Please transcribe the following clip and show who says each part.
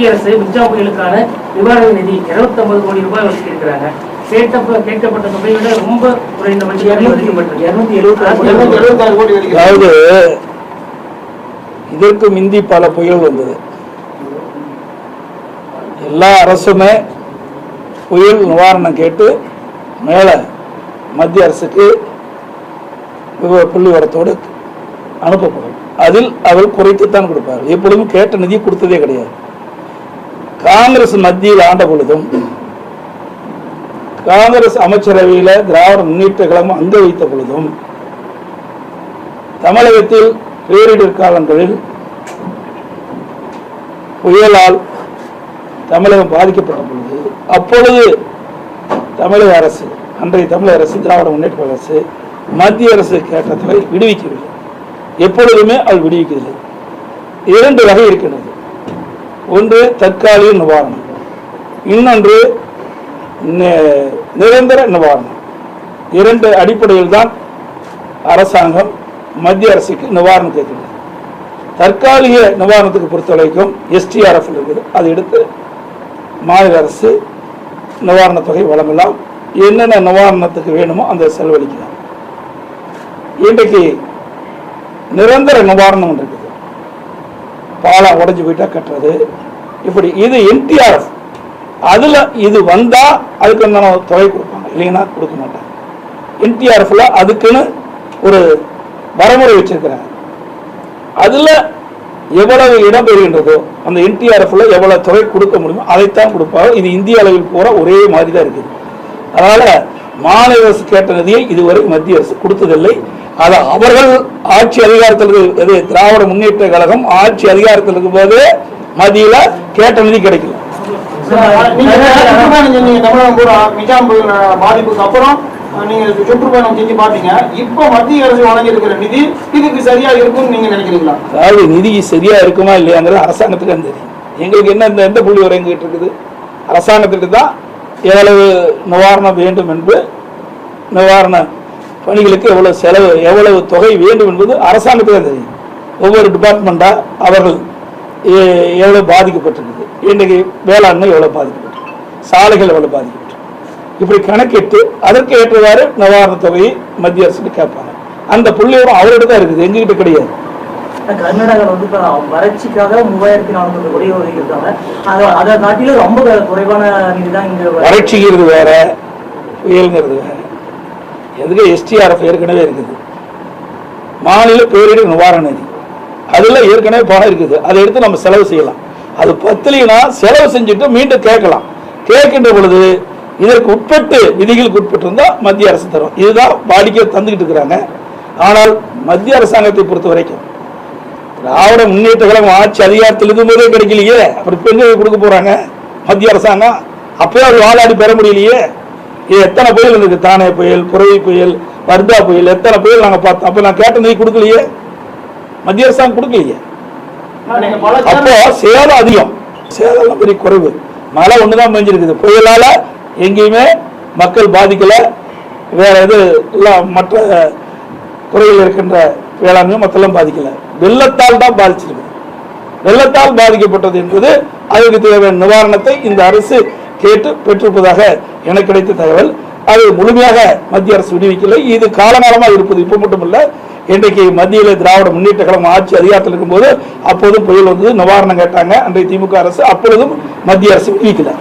Speaker 1: மத்திய அரசு மின்ஜா புயலுக்கான நிவாரண நிதி 250 கோடி ரூபாய் ஒதுக்கி இருக்கிறாங்க கேட்கப்பட்ட தொகையை விட ரொம்ப குறைந்த
Speaker 2: அதாவது இதற்கு மிந்தி பல புயல் வந்தது. எல்லா அரசுமே புயல் நிவாரணம் கேட்டு மேலே மத்திய அரசுக்கு விவ- புள்ளி வரத்தோடு அனுப்பப்படும். அதில் அவர் குறைத்துத்தான் கொடுப்பார். எப்பொழுதும் கேட்ட நிதி கொடுத்ததே கிடையாது. காங்கிரஸ் மத்தியில் ஆண்ட பொழுதும் காங்கிரஸ் அமைச்சரவையில் திராவிட முன்னேற்ற கழகம் அங்க வைத்த பொழுதும் தமிழகத்தில் பேரிடர் காலங்களில் புயலால் தமிழகம் பாதிக்கப்பட்ட பொழுது அப்பொழுது தமிழக அரசு அன்றைய தமிழக அரசு திராவிட முன்னேற்ற அரசு மத்திய அரசு கேட்ட தொகை விடுவிக்கவில்லை. எப்பொழுதுமே அது விடுவிக்கவில்லை. இரண்டு வகை இருக்கின்றது. ஒன்று தற்காலிக நிவாரணம். இன்னொன்று நிரந்தர நிவாரணம். இரண்டு அடிப்படையில் தான் அரசாங்கம் மத்திய அரசுக்கு நிவாரணம் கேட்கிறது தற்காலிக நிவாரணத்துக்கு பொறுத்த வரைக்கும் எஸ்டிஆர்எஃப் இருக்குது. அதை எடுத்து மாநில அரசு நிவாரணத் தொகை வழங்கலாம். என்னென்ன நிவாரணத்துக்கு வேணுமோ அந்த செலவழிக்கலாம். இன்றைக்கு நிரந்தர நிவாரணம் இருக்குது. பாலம் உடஞ்சி போயிட்டா கட்டுறது. இப்படி இது என்டிஆர்எஃப். அதில் இது வந்தால் அதுக்கு உண்டான தொகை கொடுப்பாங்க. இல்லைன்னா கொடுக்க மாட்டாங்க. என்டிஆர்எஃப்ல அதுக்குன்னு ஒரு வரமுறை வச்சிருக்கிறாங்க. அதில் எவ்வளவு இடம் பெறுகின்றதோ அந்த என்டிஆர்எஃப்ல எவ்வளவு தொகை கொடுக்க முடியுமோ அதைத்தான் கொடுப்பாங்க. இது இந்திய அளவில் போகிற ஒரே மாதிரி தான் இருக்குது அதனால் மாநில அரசு கேட்ட நிதியை இதுவரை மத்திய அரசு கொடுத்ததில்லை. அது அவர்கள் ஆட்சி அதிகாரத்தில் இது திராவிட முன்னேற்ற கழகம் ஆட்சி அதிகாரத்தில் இருக்கும்போது மத்தியில கேட்ட நிதி
Speaker 3: புயல் பாதிப்புக்கு அப்புறம் நீங்க சுற்றுப்பயணம் செஞ்சு பாத்தீங்க இப்போ மத்திய அரசு வழங்கி இருக்கிற நிதி இதுக்கு சரியா இருக்கும்னு நீங்க நினைக்கிறீங்களா?
Speaker 2: அதாவது நிதி சரியா இருக்குமா இல்லையாங்கிறது அரசாங்கத்துக்கு தெரியும். எங்களுக்கு என்ன இந்த எந்த புள்ளி வரை எங்கிட்ட இருக்குது? அரசாங்கத்துக்கு தான் எவ்வளவு நிவாரணம் வேண்டும் என்று நிவாரண பணிகளுக்கு எவ்வளவு செலவு எவ்வளவு தொகை வேண்டும் என்பது அரசாங்கத்துக்கு தான் தெரியும். ஒவ்வொரு டிபார்ட்மெண்ட்டா அவர்கள் எ- எவ்வளவு பாதிக்கப்பட்டிருக்குது இன்றைக்கு வேளாண்மை எவ்வளவு பாதிக்கப்பட்டிருக்கு சாலைகள் எவ்வளவு பாதிக்கப்பட்டிருக்கு. இப்படி கணக்கிட்டு அதற்கு ஏற்றவாறு நிவாரணத் தொகையை மத்திய அரசுக்கு கேட்பாங்க. அந்த புள்ளி அவர்கிட்ட தான் இருக்குது எங்ககிட்ட கிடையாது.
Speaker 4: கர்நாடகாவில் வந்து இப்போ வறட்சிக்காக மூவாயிரத்தி நானூறு கோடி ஒதுக்கியிருக்காங்க அதை அதை காட்டிலும் ரொம்ப குறைவான நிதி தான் இங்கே
Speaker 2: வறட்சிங்கிறது வேற புயல்ங்கிறது வேற. எதுக்கு எஸ்டிஆர்எஃப் ஏற்கனவே இருக்குது? மாநில பேரிடர் நிவாரண நிதி. அதெல்லாம் ஏற்கனவே பணம் இருக்குது. அதை எடுத்து நம்ம செலவு செய்யலாம். அது பத்திலினா செலவு செஞ்சுட்டு மீண்டும் கேட்கலாம். கேட்கின்ற பொழுது இதற்கு உட்பட்டு விதிகளுக்கு உட்பட்டு இருந்தால் மத்திய அரசு தரும். இதுதான் வாடிக்கை தந்துக்கிட்டு இருக்கிறாங்க. ஆனால் மத்திய அரசாங்கத்தை பொறுத்த வரைக்கும் திராவிட முன்னேற்ற கழகம் ஆட்சி அதிகாரத்தில் இருக்கும்போதே கிடைக்கலையே. அப்படி பெண்களுக்கு கொடுக்க போகிறாங்க மத்திய அரசாங்கம் அப்பயே அவர் வாழாடி பெற முடியலையே. இது எத்தனை புயல் இருக்கு தானே புயல் புரவி புயல் வர்தா புயல் எத்தனை புயல் நாங்க பார்த்தோம்? அப்ப நான் கேட்ட நிதி கொடுக்கலையே? மத்திய அரசாங்கம் கொடுக்கலையே? அப்போ சேதம் அதிகம். சேதம் பெரிய குறைவு. மழை ஒண்ணுதான் மேஞ்சிருக்குது புயலால எங்கேயுமே மக்கள் பாதிக்கல. வேற எது எல்லாம் மற்ற துறையில் இருக்கின்ற வேளாண்மை மற்றெல்லாம் பாதிக்கல. வெள்ளத்தால் தான் பாதிச்சிருக்கு. வெள்ளத்தால் பாதிக்கப்பட்டது என்பது அதற்கு தேவையான நிவாரணத்தை இந்த அரசு கேட்டு பெற்றிருப்பதாக எனக்கு கிடைத்த தகவல். அது முழுமையாக மத்திய அரசு விடுவிக்கலை. இது காலகாலமாக இருப்பது இப்போ மட்டுமல்ல இன்றைக்கு மத்தியில் திராவிட முன்னேற்ற கழகம் ஆட்சி அதிகாரத்தில் இருக்கும்போது அப்போதும் புயல் வந்தது. நிவாரணம் கேட்டாங்க. அன்றைய திமுக அரசு அப்பொழுதும் மத்திய அரசு விடுவிக்கல.